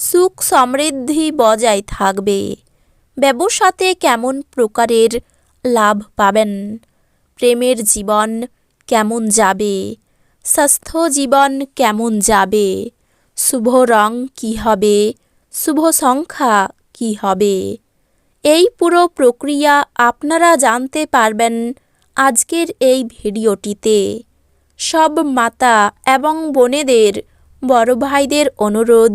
সুখ সমৃদ্ধি বজায় থাকবে। ব্যবসাতে কেমন প্রকারের লাভ পাবেন? প্রেমের জীবন কেমন যাবে? স্বাস্থ্য জীবন কেমন যাবে? শুভ রং কী হবে? শুভ সংখ্যা কী হবে? এই পুরো প্রক্রিয়া আপনারা জানতে পারবেন আজকের এই ভিডিওটিতে। সব মাতা এবং বোনেদের, বড় ভাইদের অনুরোধ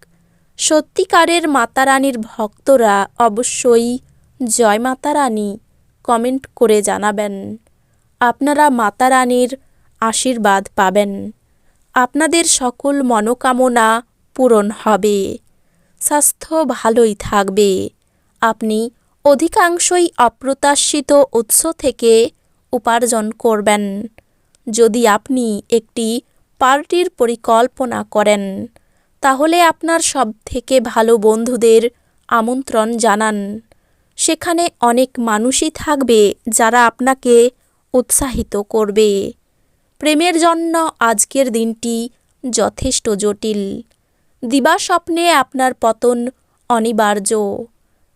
সত্যিকারের মাতারানীর ভক্তরা অবশ্যই জয় মাতারানী কমেন্ট করে জানাবেন। আপনারা মাতারানীর আশীর্বাদ পাবেন। আপনাদের সকল মনোকামনা পূরণ হবে। স্বাস্থ্য ভালোই থাকবে। আপনি অধিকাংশই অপ্রত্যাশিত উৎস থেকে উপার্জন করবেন। যদি আপনি একটি পার্টির পরিকল্পনা করেন তাহলে আপনার সব থেকে ভালো বন্ধুদের আমন্ত্রণ জানান। সেখানে অনেক মানুষই থাকবে যারা আপনাকে উৎসাহিত করবে। প্রেমের জন্য আজকের দিনটি যথেষ্ট জটিল। দিবা স্বপ্নে আপনার পতন অনিবার্য।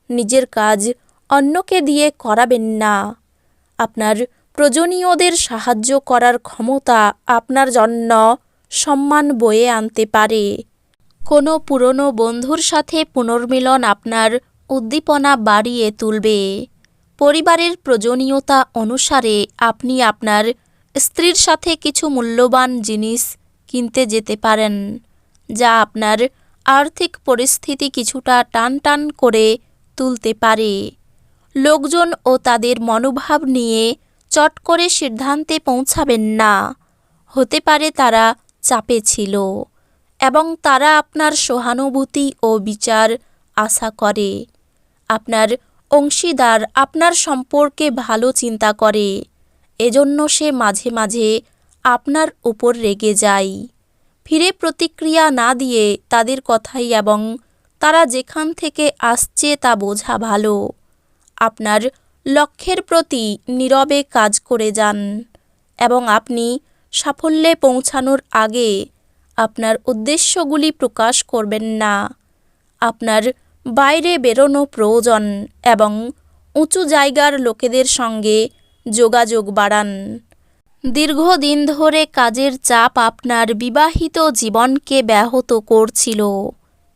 নিজের কাজ অন্যকে দিয়ে করাবেন না। আপনার প্রয়োজনীয়দের সাহায্য করার ক্ষমতা আপনার জন্য সম্মান বয়ে আনতে পারে। কোনো পুরনো বন্ধুর সাথে পুনর্মিলন আপনার উদ্দীপনা বাড়িয়ে তুলবে। পরিবারের প্রয়োজনীয়তা অনুসারে আপনি আপনার স্ত্রীর সাথে কিছু মূল্যবান জিনিস কিনতে যেতে পারেন, যা আপনার আর্থিক পরিস্থিতি কিছুটা টান টান করে তুলতে পারে। লোকজন ও তাদের মনোভাব নিয়ে চট করে সিদ্ধান্তে পৌঁছাবেন না। হতে পারে তারা চাপে ছিল। এবং তারা আপনার সহানুভূতি ও বিচার আশা করে। আপনার অংশীদার আপনার সম্পর্কে ভালো চিন্তা করে। এজন্য সে মাঝে মাঝে আপনার উপর রেগে যায়। ফিরে প্রতিক্রিয়া না দিয়ে তাদের কথাই এবং তারা যেখান থেকে আসছে তা বোঝা ভালো। আপনার লক্ষ্যের প্রতি নীরবে কাজ করে যান এবং আপনি সাফল্যে পৌঁছানোর আগে আপনার উদ্দেশ্যগুলি প্রকাশ করবেন না। আপনার বাইরে বেরোনো প্রয়োজন এবং উঁচু জায়গার লোকেদের সঙ্গে যোগাযোগ বাড়ান। দীর্ঘদিন ধরে কাজের চাপ আপনার বিবাহিত জীবনকে ব্যাহত করছিল,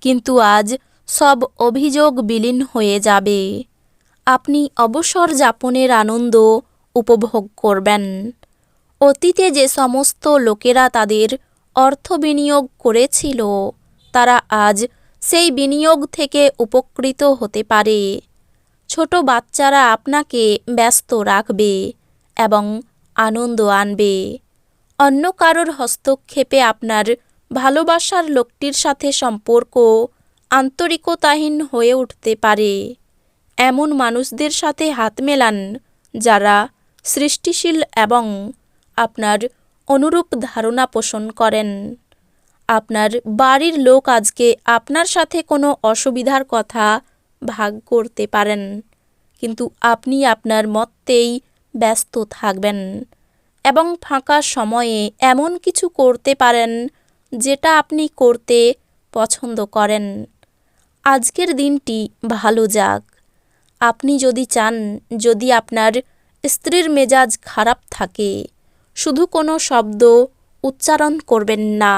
কিন্তু আজ সব অভিযোগ বিলীন হয়ে যাবে। আপনি অবসর যাপনের আনন্দ উপভোগ করবেন। অতীতে যে সমস্ত লোকেরা তাদের অর্থ বিনিয়োগ করেছিল। তারা আজ সেই বিনিয়োগ থেকে উপকৃত হতে পারে। ছোট বাচ্চারা আপনাকে ব্যস্ত রাখবে এবং আনন্দ আনবে। অন্য কারোর হস্তক্ষেপে আপনার ভালোবাসার লোকটির সাথে সম্পর্ক আন্তরিকতাহীন হয়ে উঠতে পারে। এমন মানুষদের সাথে হাত মেলান যারা সৃষ্টিশীল এবং আপনার অনুরূপ ধারণা পোষণ করেন। আপনার বাড়ির লোক আজকে আপনার সাথে কোনো অসুবিধার কথা ভাগ করতে পারেন, কিন্তু আপনি আপনার মতেই ব্যস্ত থাকবেন এবং ফাঁকা সময়ে এমন কিছু করতে পারেন যেটা আপনি করতে পছন্দ করেন। আজকের দিনটি ভালো যাক। আপনি যদি চান, যদি আপনার স্ত্রীর মেজাজ খারাপ থাকে শুধু কোনো শব্দ উচ্চারণ করবেন না।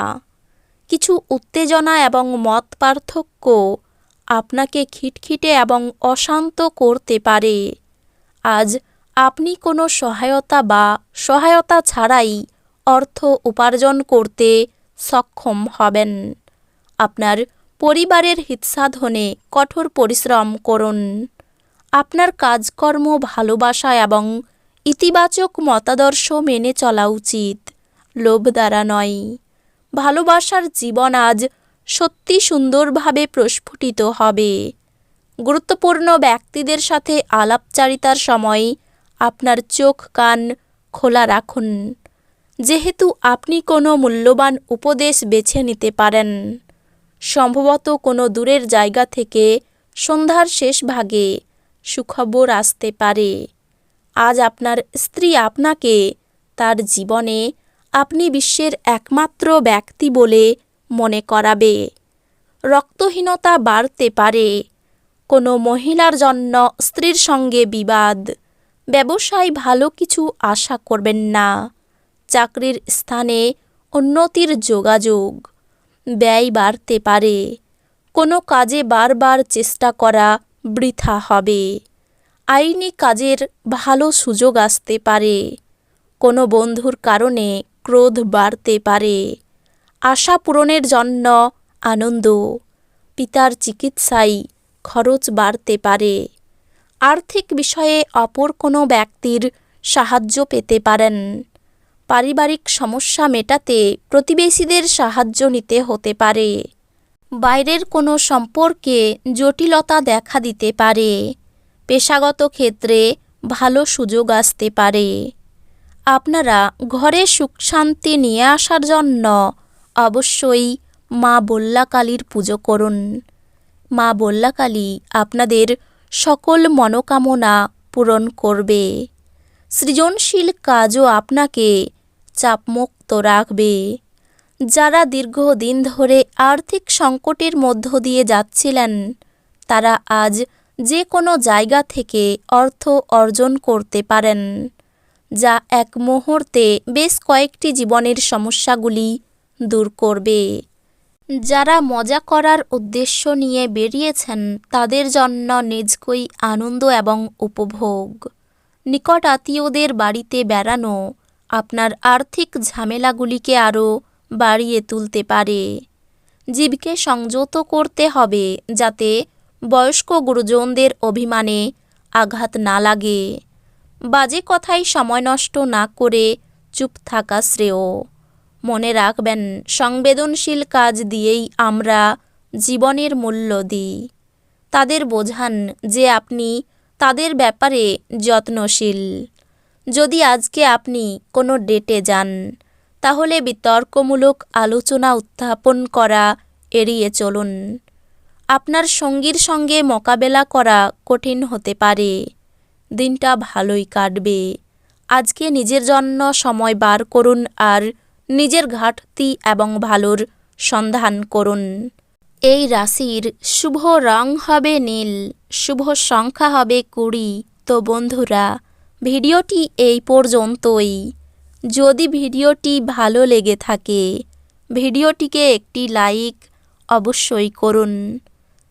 কিছু উত্তেজনা এবং মত পার্থক্য আপনাকে খিটখিটে এবং অশান্ত করতে পারে। আজ আপনি কোনো সহায়তা বা সহায়তা ছাড়াই অর্থ উপার্জন করতে সক্ষম হবেন। আপনার পরিবারের হিতসাধনে কঠোর পরিশ্রম করুন। আপনার কাজকর্ম ভালোবাসা এবং ইতিবাচক মতাদর্শ মেনে চলা উচিত। লোভ দ্বারা নয়। ভালোবাসার জীবন আজ সত্যি সুন্দরভাবে প্রস্ফুটিত হবে। গুরুত্বপূর্ণ ব্যক্তিদের সাথে আলাপচারিতার সময় আপনার চোখ কান খোলা রাখুন। যেহেতু আপনি কোনো মূল্যবান উপদেশ বেছে নিতে পারেন, সম্ভবত কোনো দূরের জায়গা থেকে সন্ধ্যার শেষ ভাগে সুখবর আসতে পারে। আজ আপনার স্ত্রী আপনাকে তার জীবনে আপনি বিশ্বের একমাত্র ব্যক্তি বলে মনে করাবে। রক্তহীনতা বাড়তে পারে। কোনো মহিলার জন্য স্ত্রীর সঙ্গে বিবাদ, ব্যবসায় ভালো কিছু আশা করবেন না। চাকরির স্থানে উন্নতির যোগাযোগ, ব্যয় বাড়তে পারে। কোনো কাজে বারবার চেষ্টা করা বৃথা হবে। আইনি কাজের ভালো সুযোগ আসতে পারে। কোনো বন্ধুর কারণে ক্রোধ বাড়তে পারে। আশা পূরণের জন্য আনন্দ। পিতার চিকিৎসায় খরচ বাড়তে পারে। আর্থিক বিষয়ে অপর কোনো ব্যক্তির সাহায্য পেতে পারেন। পারিবারিক সমস্যা মেটাতে প্রতিবেশীদের সাহায্য নিতে হতে পারে। বাইরের কোনো সম্পর্কে জটিলতা দেখা দিতে পারে। পেশাগত ক্ষেত্রে ভালো সুযোগ আসতে পারে। আপনারা ঘরে সুখ শান্তি নিয়ে আসার জন্য অবশ্যই মা বল্লাকালীর পুজো করুন। মা বল্লাকালী আপনাদের সকল মনোকামনা পূরণ করবে। সৃজনশীল কাজও আপনাকে চাপমুক্ত রাখবে। যারা দীর্ঘদিন ধরে আর্থিক সংকটের মধ্য দিয়ে যাচ্ছিলেন, তারা আজ যে কোনো জায়গা থেকে অর্থ অর্জন করতে পারেন, যা এক মুহূর্তে বেশ কয়েকটি জীবনের সমস্যাগুলি দূর করবে। যারা মজা করার উদ্দেশ্য নিয়ে বেরিয়েছেন, তাদের জন্য নিজকই আনন্দ এবং উপভোগ। নিকট আত্মীয়দের বাড়িতে বেড়ানো আপনার আর্থিক ঝামেলাগুলিকে আরও বাড়িয়ে তুলতে পারে। জীবকে সংযত করতে হবে যাতে বয়স্ক গুরুজনদের অভিমানে আঘাত না লাগে। বাজে কথায় সময় নষ্ট না করে চুপ থাকা শ্রেয়। মনে রাখবেন, সংবেদনশীল কাজ দিয়েই আমরা জীবনের মূল্য দিই। তাদের বোঝান যে আপনি তাদের ব্যাপারে যত্নশীল। যদি আজকে আপনি কোনো ডেটে যান, তাহলে বিতর্কমূলক আলোচনা উত্থাপন করা এড়িয়ে চলুন। আপনার সঙ্গীর সঙ্গে মোকাবেলা করা কঠিন হতে পারে। দিনটা ভালোই কাটবে। আজকে নিজের জন্য সময় বার করুন আর নিজের ঘাটতি এবং ভালোর সন্ধান করুন। এই রাশির শুভ রং হবে নীল, শুভ সংখ্যা হবে কুড়ি। তো বন্ধুরা, ভিডিওটি এই পর্যন্তই। যদি ভিডিওটি ভালো লেগে থাকে, ভিডিওটিকে একটি লাইক অবশ্যই করুন।